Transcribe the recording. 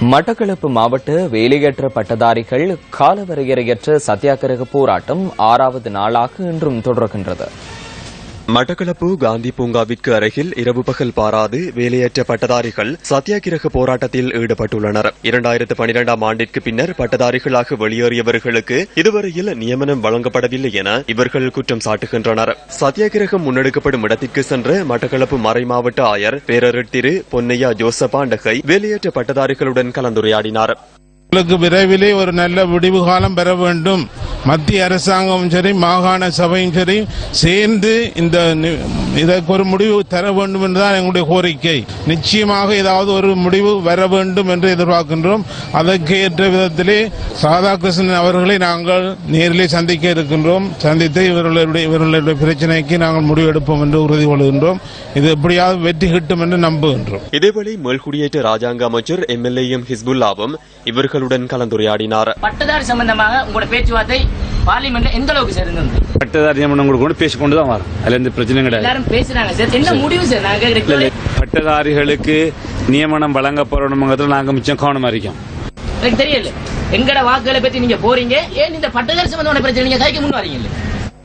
மட்டக்களப்பு மாவட்ட வேலையற்ற பட்டதாரிகள் காலவரையறையற்ற சத்தியாகிரக போராட்டம் ஆறாவது நாளாக இன்றும் தொடர்கின்றது. மட்டக்களப்பு காந்தி பூங்காவிற்கு அருகில் இரவு பகல் பாராது வேலையற்ற பட்டதாரிகள் சத்தியாகிரக போராட்டத்தில் ஈடுபட்டுள்ளனர். இரண்டாயிரத்து பனிரெண்டாம் ஆண்டிற்கு பின்னர் பட்டதாரிகளாக வெளியேறியவர்களுக்கு இதுவரையில் நியமனம் வழங்கப்படவில்லை என இவர்கள் குற்றம் சாட்டுகின்றனர். சத்தியாகிரகம் முன்னெடுக்கப்படும் இடத்திற்கு சென்ற மட்டக்களப்பு மறை மாவட்ட ஆயர் பேரரர் திரு பொன்னையா ஜோசபாண்டகை வேலையற்ற பட்டதாரிகளுடன் கலந்துரையாடினார். விரைவிலே ஒரு நல்ல விடிவு காலம் பெற வேண்டும். மத்திய அரசாங்கமும் சரி மாகாண சபையும் சரி சேர்ந்து இந்த இதற்கு ஒரு முடிவு தர வேண்டும் என்றுதான் எங்களுடைய கோரிக்கை. நிச்சயமாக ஏதாவது ஒரு முடிவு வர வேண்டும் என்று எதிர்பார்க்கின்றோம். அதற்கு ஏற்ற விதத்திலே ராதாகிருஷ்ணன் அவர்களை நாங்கள் நேரிலே சந்திக்க இருக்கின்றோம். சந்தித்து இவர்களுடைய இவர்களுடைய பிரச்சனைக்கு நாங்கள் முடிவெடுப்போம் என்று உறுதி கொள்கின்றோம். இது எப்படியாவது வெற்றி கிட்டும் என்று நம்புகின்றோம். இதேவேளை மேல்குடியேற்ற ராஜாங்க அமைச்சர் எம்எல்ஏஎம் ஹிஸ்புல்லாவும் இவர்களுடன் கலந்துரையாடினார். பட்டதாரி சம்பந்தமாக உங்களோட பேச்சுவார்த்தை பார்லிமெண்ட்ல எந்த அளவுக்கு சேர்ந்து பட்டதாரி நியமனம் கொடுக்கணும் பேசிக்கொண்டு தான் வரோம். அதுல எந்த பிரச்சனையும் கிடையாது. எல்லாரும் பேசுறாங்க சார். என்ன முடிவு சார்? நாங்க பட்டதாரிகளுக்கு நியமனம் வழங்கப்படணுங்கிறதுல நாங்க மிச்சம் கவனமா இருக்கோம் எனக்கு தெரியல. எங்கட வாக்குகளை பத்தி நீங்க போறீங்க. ஏன் இந்த பட்டதாரி சம்பந்தமான பிரச்சனை? நீங்க கைக்கு முன் வரீங்க